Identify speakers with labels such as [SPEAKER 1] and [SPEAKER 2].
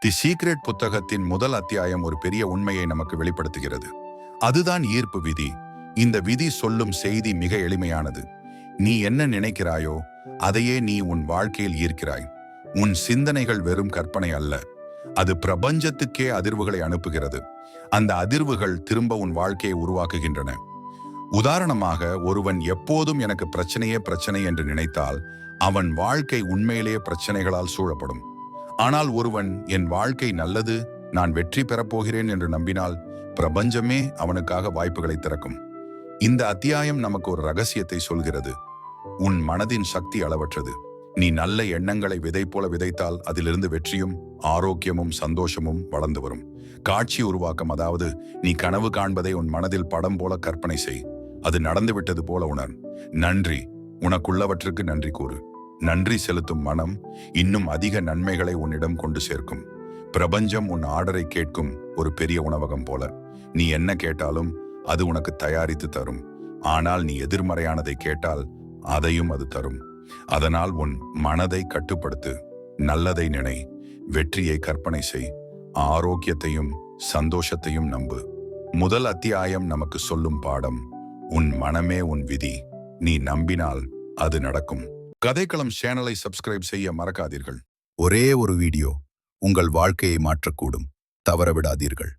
[SPEAKER 1] தி secret புத்தகத்தின் முதல் அத்தியாயம் ஒரு பெரிய உண்மையை நமக்கு வெளிப்படுத்துகிறது. அதுதான் ஈர்ப்பு விதி. இந்த விதி சொல்லும் செய்தி மிக எளிமையானது. நீ என்ன நினைக்கிறாயோ அதையே நீ உன் வாழ்க்கையில் ஈர்க்கிறாய். உன் சிந்தனைகள் வெறும் கற்பனை அல்ல. அது பிரபஞ்சத்துக்கே அதிர்வுகளை அனுப்புகிறது. அந்த அதிர்வுகள் திரும்ப உன் வாழ்க்கையை உருவாக்குகின்றன. உதாரணமாக ஒருவன் எப்போதும் எனக்கு பிரச்சனையே பிரச்சனை என்று நினைத்தால் அவன் வாழ்க்கை உண்மையிலேயே பிரச்சனைகளால் சூழப்படும். ஆனால் ஒருவன் என் வாழ்க்கை நல்லது நான் வெற்றி பெறப்போகிறேன் என்று நம்பினால் பிரபஞ்சமே அவனுக்காக வாய்ப்புகளை திறக்கும். இந்த அத்தியாயம் நமக்கு ஒரு ரகசியத்தை சொல்கிறது. உன் மனதின் சக்தி அளவற்றது. நீ நல்ல எண்ணங்களை விதை போல விதைத்தால் அதிலிருந்து வெற்றியும் ஆரோக்கியமும் சந்தோஷமும் வளர்ந்து வரும். காட்சி உருவாக்கம் அதாவது நீ கனவு காண்பதை உன் மனதில் படம் போல கற்பனை செய். அது நடந்துவிட்டது போல உணர். நன்றி. உனக்குள்ளவற்றுக்கு நன்றி கூறு. நன்றி செலுத்தும் மனம் இன்னும் அதிக நன்மைகளை உன்னிடம் கொண்டு சேர்க்கும். பிரபஞ்சம் உன் ஆர்டரை கேட்கும் ஒரு பெரிய உணவகம் போல. நீ என்ன கேட்டாலும் அது உனக்கு தயாரித்து தரும். ஆனால் நீ எதிர்மறையானதை கேட்டால் அதையும் அது தரும். அதனால் உன் மனதை கட்டுப்படுத்து நல்லதை நினை வெற்றியை கற்பனை செய் ஆரோக்கியத்தையும் சந்தோஷத்தையும் நம்பு. முதல் அத்தியாயம் நமக்கு சொல்லும் பாடம் உன் மனமே உன் விதி நீ நம்பினால் அது நடக்கும். கதைக்களம் சேனலை சப்ஸ்கிரைப் செய்ய மறக்காதீர்கள். ஒரே ஒரு வீடியோ உங்கள் வாழ்க்கையை மாற்றக்கூடும். தவறவிடாதீர்கள்